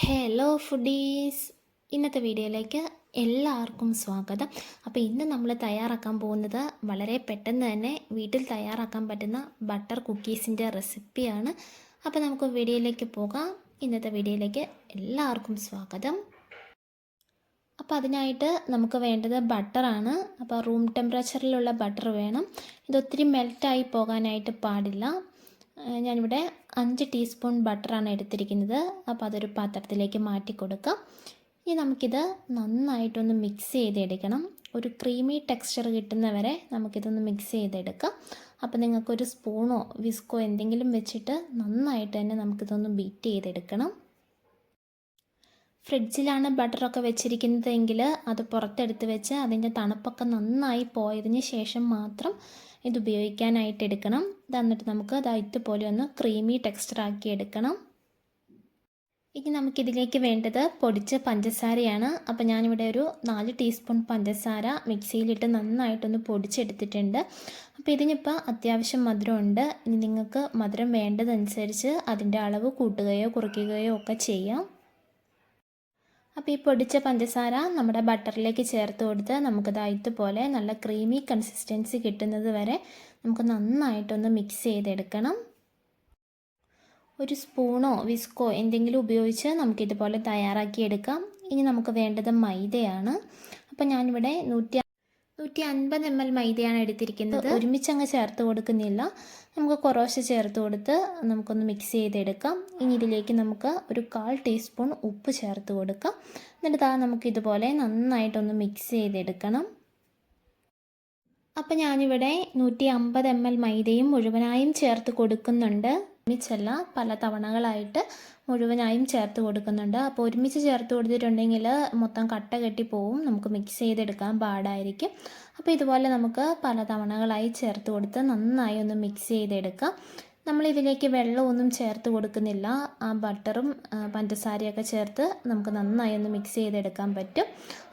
Hello foodies ഇന്നത്തെ വീഡിയോയിലേക്ക് എല്ലാവർക്കും സ്വാഗതം. അപ്പോൾ ഇന്ന് നമ്മൾ തയ്യാറാക്കാൻ പോകുന്നത് വളരെ പെട്ടെന്ന് തന്നെ വീട്ടിൽ തയ്യാറാക്കാൻ പറ്റുന്ന ബട്ടർ കുക്കീസിന്റെ റെസിപ്പിയാണ്. അപ്പോൾ നമുക്ക് വീഡിയോയിലേക്ക് പോകാം. ഇന്നത്തെ വീഡിയോയിലേക്ക് എല്ലാവർക്കും സ്വാഗതം. അപ്പോൾ അതിനായിട്ട് നമുക്ക് വേണ്ടത് ബട്ടറാണ്. അപ്പോൾ റൂം ടെമ്പറേച്ചറിലുള്ള ബട്ടർ വേണം. ഇതൊത്തിരി മെൽറ്റായി പോകാനായിട്ട് പാടില്ല. ഞാനിവിടെ അഞ്ച് ടീസ്പൂൺ ബട്ടറാണ് എടുത്തിരിക്കുന്നത്. അപ്പോൾ അതൊരു പാത്രത്തിലേക്ക് മാറ്റി കൊടുക്കാം. ഇനി നമുക്കിത് നന്നായിട്ടൊന്ന് മിക്സ് ചെയ്തെടുക്കണം. ഒരു ക്രീമി ടെക്സ്ചർ കിട്ടുന്നവരെ നമുക്കിതൊന്ന് മിക്സ് ചെയ്തെടുക്കാം. അപ്പോൾ നിങ്ങൾക്കൊരു സ്പൂണോ വിസ്കോ എന്തെങ്കിലും വെച്ചിട്ട് നന്നായിട്ട് തന്നെ നമുക്കിതൊന്ന് ബീറ്റ് ചെയ്തെടുക്കണം. ഫ്രിഡ്ജിലാണ് ബട്ടറൊക്കെ വെച്ചിരിക്കുന്നതെങ്കിൽ അത് പുറത്തെടുത്ത് വെച്ച് അതിന്റെ തണുപ്പൊക്കെ നന്നായി പോയതിന് ശേഷം മാത്രം ഇത് ഉപയോഗിക്കാനായിട്ട് എടുക്കണം തന്നിട്ട് നമുക്ക് അത് ഇതുപോലെ ഒന്ന് ക്രീമി ടെക്സ്ചർ ആക്കി എടുക്കണം ഇനി നമുക്കിതിലേക്ക് വേണ്ടത് പൊടിച്ച പഞ്ചസാരയാണ്. അപ്പോൾ ഞാനിവിടെ ഒരു നാല് ടീസ്പൂൺ പഞ്ചസാര മിക്സിയിലിട്ട് നന്നായിട്ടൊന്ന് പൊടിച്ചെടുത്തിട്ടുണ്ട്. അപ്പോൾ ഇതിനിപ്പോൾ അത്യാവശ്യം മധുരമുണ്ട്. ഇനി നിങ്ങൾക്ക് മധുരം വേണ്ടതനുസരിച്ച് അതിന്റെ അളവ് കൂട്ടുകയോ കുറയ്ക്കുകയോ ഒക്കെ ചെയ്യാം. അപ്പോൾ ഈ പൊടിച്ച പഞ്ചസാര നമ്മുടെ ബട്ടറിലേക്ക് ചേർത്ത് കൊടുത്ത് നമുക്കത് ഇതുപോലെ നല്ല ക്രീമി കൺസിസ്റ്റൻസി കിട്ടുന്നത് വരെ നമുക്ക് നന്നായിട്ടൊന്ന് മിക്സ് ചെയ്തെടുക്കണം. ഒരു സ്പൂണോ വിസ്കോ എന്തെങ്കിലും ഉപയോഗിച്ച് നമുക്കിതുപോലെ തയ്യാറാക്കിയെടുക്കാം. ഇനി നമുക്ക് വേണ്ടത് മൈദയാണ്. അപ്പോൾ ഞാനിവിടെ നൂറ്റി നൂറ്റി അൻപത് എം എൽ മൈദയാണ് എടുത്തിരിക്കുന്നത്. ഒരുമിച്ച് അങ്ങ് ചേർത്ത് കൊടുക്കുന്നില്ല. നമുക്ക് കുറേശ്ശെ ചേർത്ത് കൊടുത്ത് നമുക്കൊന്ന് മിക്സ് ചെയ്തെടുക്കാം. ഇനി ഇതിലേക്ക് നമുക്ക് ഒരു കാൽ ടീസ്പൂൺ ഉപ്പ് ചേർത്ത് കൊടുക്കാം. എന്നിട്ട് താ നമുക്ക് ഇതുപോലെ നന്നായിട്ടൊന്ന് മിക്സ് ചെയ്തെടുക്കണം. അപ്പം ഞാനിവിടെ നൂറ്റി അമ്പത് എം എൽ മൈദയും മുഴുവനായും ചേർത്ത് കൊടുക്കുന്നുണ്ട്. ഒരുമിച്ചല്ല പല തവണകളായിട്ട് മുഴുവനായും ചേർത്ത് കൊടുക്കുന്നുണ്ട്. അപ്പോൾ ഒരുമിച്ച് ചേർത്ത് കൊടുത്തിട്ടുണ്ടെങ്കിൽ മൊത്തം കട്ട കെട്ടി പോവും. നമുക്ക് മിക്സ് ചെയ്തെടുക്കാൻ പാടായിരിക്കും. അപ്പോൾ ഇതുപോലെ നമുക്ക് പല തവണകളായി ചേർത്ത് കൊടുത്ത് നന്നായി ഒന്ന് മിക്സ് ചെയ്തെടുക്കാം. നമ്മൾ ഇതിലേക്ക് വെള്ളമൊന്നും ചേർത്ത് കൊടുക്കുന്നില്ല. ആ ബട്ടറും പഞ്ചസാരയൊക്കെ ചേർത്ത് നമുക്ക് നന്നായി ഒന്ന് മിക്സ് ചെയ്തെടുക്കാൻ പറ്റും.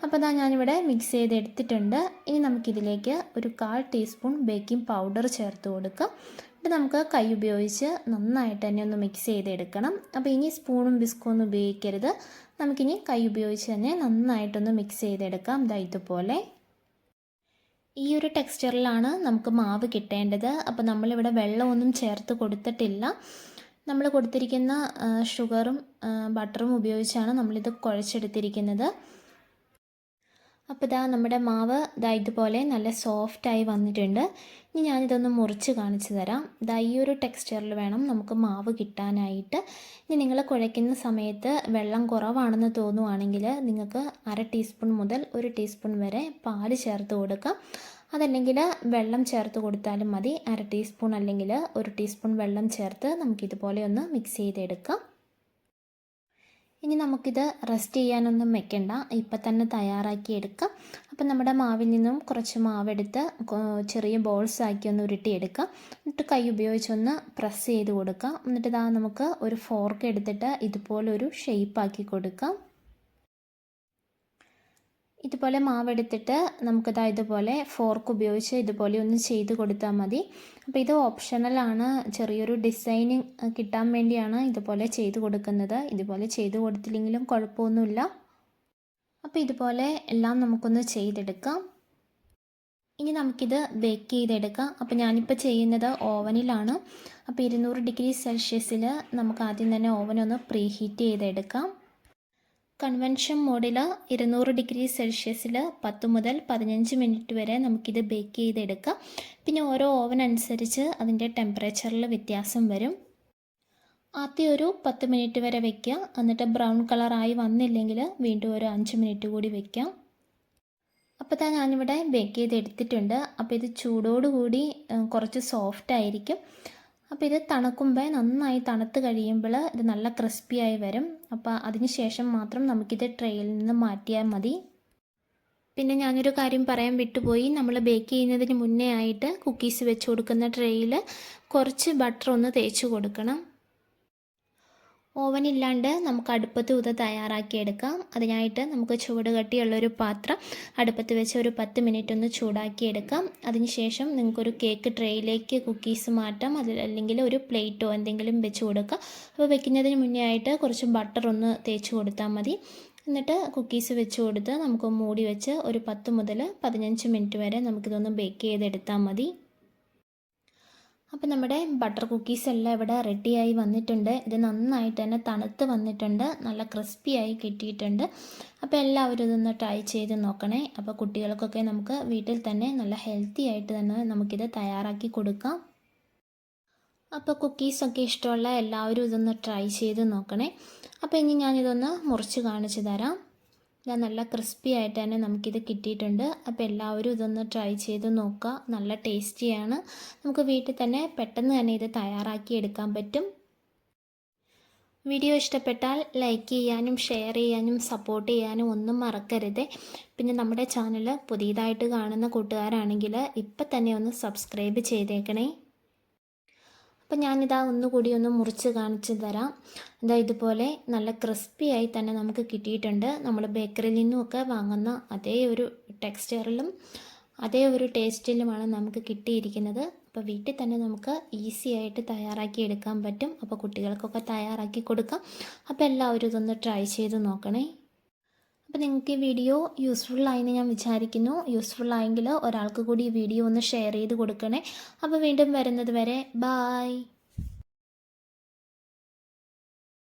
അപ്പോൾ ഇതാ ഞാനിവിടെ മിക്സ് ചെയ്തെടുത്തിട്ടുണ്ട്. ഇനി നമുക്കിതിലേക്ക് ഒരു കാൽ ടീസ്പൂൺ ബേക്കിംഗ് പൗഡർ ചേർത്ത് കൊടുക്കാം. എന്നിട്ട് നമുക്ക് കൈ ഉപയോഗിച്ച് നന്നായിട്ട് തന്നെ ഒന്ന് മിക്സ് ചെയ്തെടുക്കണം. അപ്പോൾ ഇനി സ്പൂണും ബിസ്കും ഒന്നും ഉപയോഗിക്കരുത്. നമുക്കിനി കൈ ഉപയോഗിച്ച് തന്നെ നന്നായിട്ടൊന്ന് മിക്സ് ചെയ്തെടുക്കാം. ഇതാ ഇതുപോലെ. ഈ ഒരു ടെക്സ്ചറിലാണ് നമുക്ക് മാവ് കിട്ടേണ്ടത്. അപ്പോൾ നമ്മളിവിടെ വെള്ളമൊന്നും ചേർത്ത് കൊടുത്തിട്ടില്ല. നമ്മൾ കൊടുത്തിരിക്കുന്ന ഷുഗറും ബട്ടറും ഉപയോഗിച്ചാണ് നമ്മളിത് കുഴച്ചെടുത്തിരിക്കുന്നത്. അപ്പോൾ ഇതാ നമ്മുടെ മാവ് ഇതാ ഇതുപോലെ നല്ല സോഫ്റ്റായി വന്നിട്ടുണ്ട്. ഇനി ഞാനിതൊന്ന് മുറിച്ച് കാണിച്ചു തരാം. ഇതാ ഈ ഒരു ടെക്സ്ചറിൽ വേണം നമുക്ക് മാവ് കിട്ടാനായിട്ട്. ഇനി നിങ്ങൾ കുഴയ്ക്കുന്ന സമയത്ത് വെള്ളം കുറവാണെന്ന് തോന്നുവാണെങ്കിൽ നിങ്ങൾക്ക് അര ടീസ്പൂൺ മുതൽ ഒരു ടീസ്പൂൺ വരെ പാൽ ചേർത്ത് കൊടുക്കാം. അതല്ലെങ്കിൽ വെള്ളം ചേർത്ത് കൊടുത്താലും മതി. അര ടീസ്പൂൺ അല്ലെങ്കിൽ ഒരു ടീസ്പൂൺ വെള്ളം ചേർത്ത് നമുക്കിതുപോലെ ഒന്ന് മിക്സ് ചെയ്തെടുക്കാം. ഇനി നമുക്കിത് റെസ്റ്റ് ചെയ്യാനൊന്നും വെക്കണ്ട. ഇപ്പം തന്നെ തയ്യാറാക്കി എടുക്കാം. അപ്പം നമ്മുടെ മാവിൽ നിന്നും കുറച്ച് മാവെടുത്ത് ചെറിയ ബോൾസ് ആക്കി ഒന്ന് ഉരുട്ടിയെടുക്കാം. എന്നിട്ട് കൈ ഉപയോഗിച്ചൊന്ന് പ്രസ് ചെയ്ത് കൊടുക്കാം. എന്നിട്ട് ഇതാ നമുക്ക് ഒരു ഫോർക്ക് എടുത്തിട്ട് ഇതുപോലൊരു ഷേപ്പാക്കി കൊടുക്കാം. ഇതുപോലെ മാവെടുത്തിട്ട് നമുക്കിതാ ഇതുപോലെ ഫോർക്ക് ഉപയോഗിച്ച് ഇതുപോലെ ഒന്ന് ചെയ്ത് കൊടുത്താൽ മതി. അപ്പോൾ ഇത് ഓപ്ഷണലാണ് ചെറിയൊരു ഡിസൈനിങ് കിട്ടാൻ വേണ്ടിയാണ് ഇതുപോലെ ചെയ്ത് കൊടുക്കുന്നത്. ഇതുപോലെ ചെയ്ത് കൊടുത്തില്ലെങ്കിലും കുഴപ്പമൊന്നുമില്ല. അപ്പോൾ ഇതുപോലെ എല്ലാം നമുക്കൊന്ന് ചെയ്തെടുക്കാം. ഇനി നമുക്കിത് ബേക്ക് ചെയ്തെടുക്കാം. അപ്പോൾ ഞാനിപ്പോൾ ചെയ്യുന്നത് ഓവനിലാണ് അപ്പോൾ ഇരുന്നൂറ് ഡിഗ്രി സെൽഷ്യസിൽ നമുക്ക് ആദ്യം തന്നെ ഓവനൊന്ന് പ്രീഹീറ്റ് ചെയ്തെടുക്കാം. കൺവെൻഷൻ മോഡിൽ ഇരുന്നൂറ് ഡിഗ്രി സെൽഷ്യസിൽ പത്ത് മുതൽ പതിനഞ്ച് മിനിറ്റ് വരെ നമുക്കിത് ബേക്ക് ചെയ്തെടുക്കാം. പിന്നെ ഓരോ ഓവൻ അനുസരിച്ച് അതിന്റെ ടെമ്പറേച്ചറിൽ വ്യത്യാസം വരും. ആദ്യം ഒരു പത്ത് മിനിറ്റ് വരെ വയ്ക്കുക എന്നിട്ട് ബ്രൗൺ കളറായി വന്നില്ലെങ്കിൽ വീണ്ടും ഒരു അഞ്ച് മിനിറ്റ് കൂടി വയ്ക്കാം അപ്പോൾ താ ഞാനിവിടെ ബേക്ക് ചെയ്ത് എടുത്തിട്ടുണ്ട് അപ്പോൾ ഇത് ചൂടോടുകൂടി കുറച്ച് സോഫ്റ്റ് ആയിരിക്കും. അപ്പോൾ ഇത് തണുക്കുമ്പോൾ നന്നായി തണുത്ത് കഴിയുമ്പോൾ ഇത് നല്ല ക്രിസ്പിയായി വരും. അപ്പോൾ അതിന് ശേഷം മാത്രം നമുക്കിത് ട്രെയിൽ നിന്ന് മാറ്റിയാൽ മതി. പിന്നെ ഞാനൊരു കാര്യം പറയാൻ വിട്ടുപോയി. നമ്മൾ ബേക്ക് ചെയ്യുന്നതിന് മുന്നേ ആയിട്ട് കുക്കീസ് വെച്ച് കൊടുക്കുന്ന ട്രെയിൽ കുറച്ച് ബട്ടർ ഒന്ന് തേച്ച് കൊടുക്കണം. ഓവൻ ഇല്ലാണ്ട് നമുക്ക് അടുപ്പത്ത് ഊത തയ്യാറാക്കിയെടുക്കാം അതിനായിട്ട് നമുക്ക് ചൂട് കട്ടിയുള്ളൊരു പാത്രം അടുപ്പത്ത് വെച്ച് ഒരു പത്ത് മിനിറ്റ് ഒന്ന് ചൂടാക്കിയെടുക്കാം അതിനുശേഷം നിങ്ങൾക്കൊരു കേക്ക് ട്രേയിലേക്ക് കുക്കീസ് മാറ്റാം. അതിൽ അല്ലെങ്കിൽ ഒരു പ്ലേറ്റോ എന്തെങ്കിലും വെച്ച് കൊടുക്കാം. അപ്പോൾ വെക്കുന്നതിന് മുന്നേ ആയിട്ട് കുറച്ച് ബട്ടർ ഒന്ന് തേച്ച് കൊടുത്താൽ മതി. എന്നിട്ട് കുക്കീസ് വെച്ച് കൊടുത്ത് നമുക്ക് മൂടി വെച്ച് ഒരു പത്ത് മുതൽ പതിനഞ്ച് മിനിറ്റ് വരെ നമുക്കിതൊന്ന് ബേക്ക് ചെയ്തെടുത്താൽ മതി. അപ്പോൾ നമ്മുടെ ബട്ടർ കുക്കീസ് എല്ലാം ഇവിടെ റെഡിയായി വന്നിട്ടുണ്ട്. ഇത് നന്നായിട്ട് തന്നെ തണുത്ത് വന്നിട്ടുണ്ട്. നല്ല ക്രിസ്പിയായി കിട്ടിയിട്ടുണ്ട്. അപ്പോൾ എല്ലാവരും ഇതൊന്ന് ട്രൈ ചെയ്ത് നോക്കണേ. അപ്പോൾ കുട്ടികൾക്കൊക്കെ നമുക്ക് വീട്ടിൽ തന്നെ നല്ല ഹെൽത്തി ആയിട്ട് തന്നെ നമുക്കിത് തയ്യാറാക്കി കൊടുക്കാം. അപ്പോൾ കുക്കീസൊക്കെ ഇഷ്ടമുള്ള എല്ലാവരും ഇതൊന്ന് ട്രൈ ചെയ്ത് നോക്കണേ. അപ്പോൾ ഇനി ഞാനിതൊന്ന് മുറിച്ച് കാണിച്ചു തരാം. ഇത് നല്ല ക്രിസ്പി ആയിട്ട് തന്നെ നമുക്കിത് കിട്ടിയിട്ടുണ്ട്. അപ്പോൾ എല്ലാവരും ഇതൊന്ന് ട്രൈ ചെയ്ത് നോക്കുക. നല്ല ടേസ്റ്റിയാണ് നമുക്ക് വീട്ടിൽ തന്നെ പെട്ടെന്ന് തന്നെ ഇത് തയ്യാറാക്കി എടുക്കാൻ പറ്റും. വീഡിയോ ഇഷ്ടപ്പെട്ടാൽ ലൈക്ക് ചെയ്യാനും ഷെയർ ചെയ്യാനും സപ്പോർട്ട് ചെയ്യാനും ഒന്നും മറക്കരുത്. പിന്നെ നമ്മുടെ ചാനൽ പുതിയതായിട്ട് കാണുന്ന കൂട്ടുകാരാണെങ്കിൽ ഇപ്പം തന്നെ ഒന്ന് സബ്സ്ക്രൈബ് ചെയ്തേക്കണേ. അപ്പം ഞാനിതാ ഒന്നുകൂടി ഒന്ന് മുറിച്ച് കാണിച്ചു തരാം. ഇതാ ഇതുപോലെ നല്ല ക്രിസ്പി ആയി തന്നെ നമുക്ക് കിട്ടിയിട്ടുണ്ട്. നമ്മൾ ബേക്കറിയിൽ നിന്നുമൊക്കെ വാങ്ങുന്ന അതേ ഒരു ടെക്സ്ചറിലും അതേ ഒരു ടേസ്റ്റിലുമാണ് നമുക്ക് കിട്ടിയിരിക്കുന്നത്. അപ്പോൾ വീട്ടിൽ തന്നെ നമുക്ക് ഈസി ആയിട്ട് തയ്യാറാക്കി എടുക്കാൻ പറ്റും. അപ്പോൾ കുട്ടികൾക്കൊക്കെ തയ്യാറാക്കി കൊടുക്കാം. അപ്പോൾ എല്ലാവരും ഇതൊന്ന് ട്രൈ ചെയ്ത് നോക്കണേ. അപ്പോൾ നിങ്ങൾക്ക് ഈ വീഡിയോ യൂസ്ഫുൾ ആയെന്ന് ഞാൻ വിചാരിക്കുന്നു. യൂസ്ഫുൾ ആയെങ്കിൽ ഒരാൾക്ക് കൂടി ഈ വീഡിയോ ഒന്ന് ഷെയർ ചെയ്ത് കൊടുക്കണേ. അപ്പോൾ വീണ്ടും വരുന്നത് വരെ ബായ്